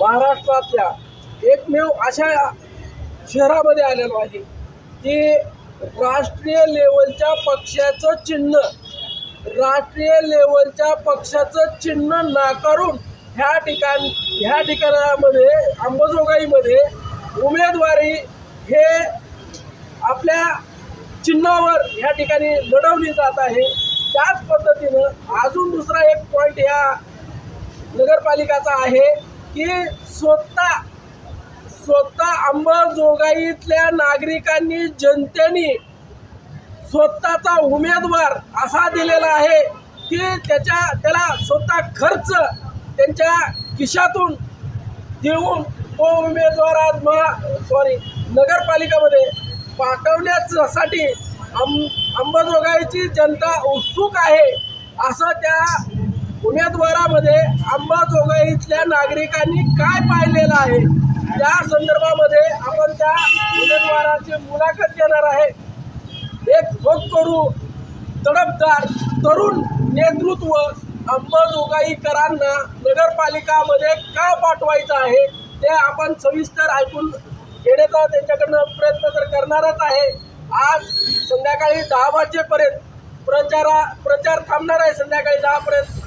महाराष्ट्रातल्या एकमेव अशा शहरामध्ये आलेलो आहे की राष्ट्रीय लेवलच्या पक्षाचं चिन्ह राष्ट्रीय लेवलच्या पक्षाचं चिन्ह नाकारून ह्या ठिकाण ह्या ठिकाणामध्ये अंबाजोगाईमध्ये उमेदवारी हे आपल्या चिन्हावर ह्या ठिकाणी लढवली जात आहे. त्याच पद्धतीनं अजून दुसरा एक पॉईंट ह्या नगरपालिकाचा आहे. की स्वतः स्वतः अंबाजोगाईतल्या नागरिकांनी जनतेने स्वतःचा उमेदवार असा दिलेला आहे की त्याच्या त्याला स्वतः खर्च त्यांच्या खिशातून देऊन तो उमेदवार आज महा सॉरी नगरपालिकामध्ये पाठवण्यासाठी अं अंबाजोगाईची जनता उत्सुक आहे असं त्या उमेदवारामध्ये अंबाजोगाईतल्या नागरिकांनी काय पाहिलेलं आहे? त्या संदर्भामध्ये आपण त्या उमेदवाराची मुलाखत घेणार आहे. एक करू. तडपदार तरुण नेतृत्व अंबाजोगाईकरांना नगरपालिकामध्ये का पाठवायचं आहे? ते आपण सविस्तर ऐकून घेण्याचा त्यांच्याकडनं प्रयत्न तर करणारच आहे. आज संध्याकाळी दहा वाजेपर्यंत प्रचारा प्रचार थांबणार आहे संध्याकाळी दहापर्यंत.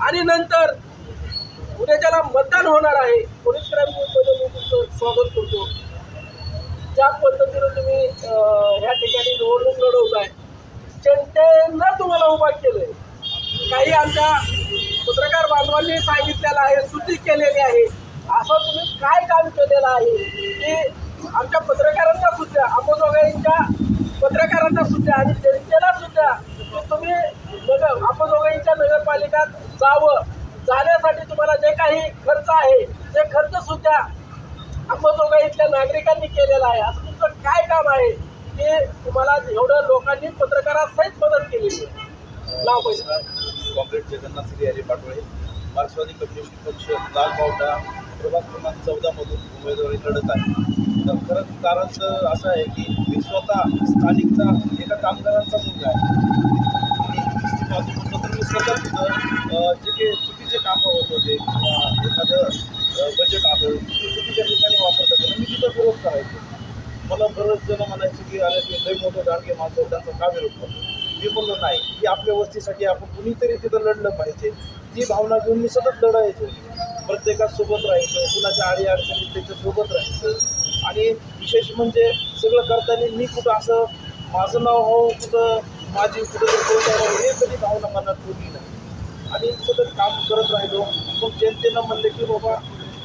आणि नंतर उद्या ज्याला मतदान होणार आहे पोलीस मी तुमचं स्वागत करतो. ज्या पद्धतीनं तुम्ही ह्या ठिकाणी निवडणूक लढवताय जनतेनं तुम्हाला उभा केलंय काही आमच्या पत्रकार बांधवांनी सांगितलेलं आहे सूचित केलेली आहे. असं तुम्ही काय काम केलेलं आहे? की आमच्या पत्रकारांना सुद्धा अंबाजोगाईच्या पत्रकारांना सुद्धा आणि जनतेला सुद्धा की तुम्ही नगर दोघांच्या नगरपालिकात जावं. जाण्यासाठी तुम्हाला जे काही खर्च आहे ते खर्च सुद्धा अंबाजोगाईतल्या नागरिकांनी केलेला आहे. असं तुमचं काय काम आहे? की तुम्हाला एवढं लोकांनी पत्रकारासहित मदत केलेली आहे. नाव पैसा कॉम्रेड जगन्नाथ श्री हरी पाटोळे मार्क्सवादी कम्युनिस्ट पक्ष लाल पावटा प्रभाग क्रमांक चौदामधून उमेदवारी लढत आहे. तर खरं कारण असं आहे की मी स्वतः स्थानिकचा एका कामगारांचा मुलगा आहे. तर मी सतत जे काही चुकीचे कामं होत होते किंवा एखादं बजेट आलं ते चुकीच्या ठिकाणी वापरत होतं मी तिथं विरोध करायचो मला बरंच जण म्हणायचे की अरे ते लय मोठं की माणसं त्यांचा का विरोध करतो? मी म्हणलो नाही की आपल्या वस्तीसाठी आपण कुणीतरी तिथं लढलं पाहिजे. ती भावना घेऊन मी सतत लढायचो. प्रत्येकासोबत राहायचं कुणाच्या आडी अडचणी त्याच्यासोबत राहायचं. आणि विशेष म्हणजे सगळं करताना मी कुठं असं माझं नाव हो कुठं माझी कुठं हे कधी भावना मनात ठेवली नाही. आणि सतत काम करत राहिलो मग जनतेनं म्हणलं की बाबा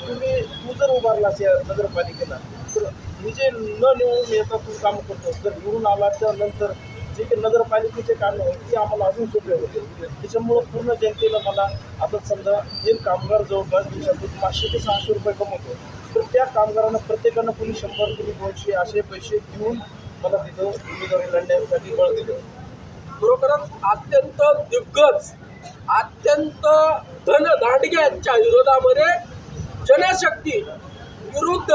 तुम्ही तू जर उभारलास या नगरपालिकेला तर मी जे न निवडून येता तू काम करतो जर निवडून आला त्यानंतर जे की नगरपालिकेचे कामे आहेत ती आम्हाला अजून सोपे होते. त्याच्यामुळं पूर्ण जनतेला मला आता समजा जे कामगार जवळपास दिवसातून पाचशे ते सहाशे रुपये कमवतो तर त्या कामगारांना प्रत्येकानं कुणी शंभर कुणी दोनशे असे पैसे देऊन मला तिथं उमेदवारी लढण्यासाठी बळ दिलं. खरोखरच अत्यंत दिग्गज अत्यंत धनदांडग्यांच्या विरोधामध्ये जनशक्ती विरुद्ध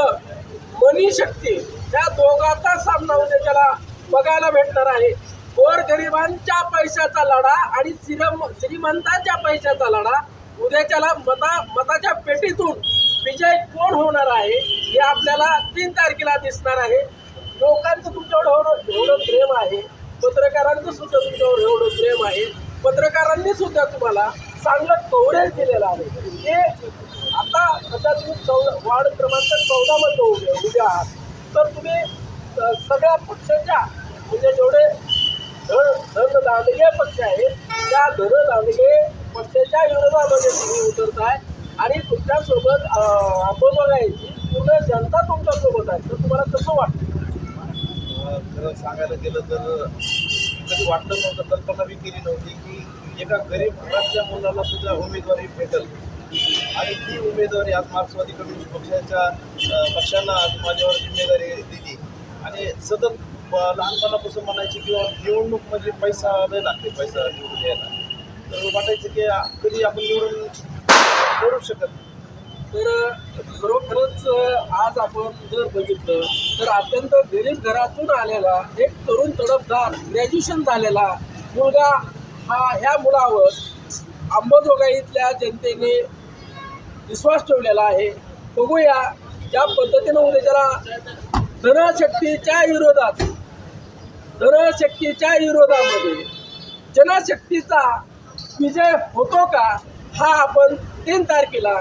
मनीशक्ती या दोघांचा सामना उद्या त्याला बघायला भेटणार आहे. गोरगरिबांच्या पैशाचा लढा आणि श्रीम श्रीमंतांच्या पैशाचा लढा उद्याच्याला मता मताच्या पेटीतून विजय कोण होणार आहे हे आपल्याला तीन तारखेला दिसणार आहे. लोकांचं तुमच्यावर एवढं एवढं प्रेम आहे. पत्रकारांचं सुद्धा तुमच्यावर एवढं प्रेम आहे. पत्रकारांनी सुद्धा तुम्हाला चांगलं कव्हरेज दिलेलं आहे. हे आता सध्या तुम्ही चौदा वार्ड क्रमांक चौदामध्ये उभे उभे आहात. तर तुम्ही सगळ्या पक्षाच्या म्हणजे जेवढे धन धन दांडगे पक्ष आहेत. त्या धन दांडगे पक्षाच्या विरोधामध्ये तुम्ही उतरताय आणि तुमच्यासोबत अंबोबगायची पूर्ण जनता तुमच्यासोबत आहे. तर तुम्हाला कसं वाटतं? खरं सांगायला गेलं तर कधी वाटलं नव्हतं कल्पना बी केली नव्हती की एका गरीब घरातल्या मुलाला सुद्धा उमेदवारी भेटेल. आणि ती उमेदवारी आज मार्क्सवादी कम्युनिस्ट पक्षाच्या पक्षांना आज माझ्यावर जिम्मेदारी दिली. आणि सतत लहानपणापासून म्हणायचे किंवा निवडणूक म्हणजे पैसा लय लागते पैसा निवडून यायला. तर वाटायचं की कधी आपण निवडून करू शकत तर खरोखरच आज आपण जर बघितलं तर अत्यंत गरीब घरातून आलेला एक तरुण तडफदार ग्रॅज्युएशन झालेला मुलगा हा ह्या मुलावर अंबाजोगाईतल्या जनतेने विश्वास ठेवलेला आहे. बघूया ज्या पद्धतीनं उद्या त्याला धनशक्तीच्या विरोधात धनशक्तीच्या विरोधामध्ये जनशक्तीचा विजय होतो का हा आपण तीन तारखेला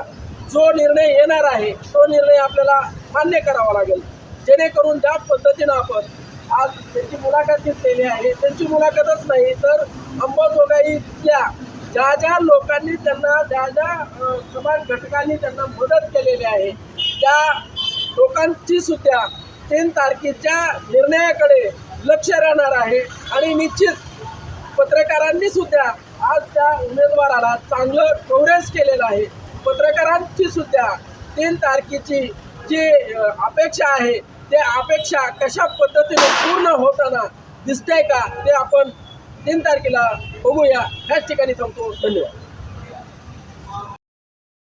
जो निर्णय येणार आहे तो निर्णय आपल्याला मान्य करावा लागेल. जेणेकरून ज्या पद्धतीनं आपण आज त्यांची मुलाखत घेतलेली आहे त्यांची मुलाखतच नाही तर अंबाजोगाईतल्या ज्या ज्या लोकांनी त्यांना ज्या ज्या समाज घटकांनी त्यांना मदत केलेली आहे त्या लोकांची सुद्धा तीन तारखेच्या निर्णयाकडे लक्ष राहणार आहे. आणि निश्चित पत्रकारांनी सुद्धा आज त्या उमेदवाराला चांगलं कव्हरेज केलेलं आहे. पत्रकारांची सुद्धा तीन तारखेची जी अपेक्षा आहे ते अपेक्षा कशा पद्धतीने पूर्ण होताना दिसते का ते आपण तीन तारखेला बघूया. ह्याच ठिकाणी थांबतो. धन्यवाद.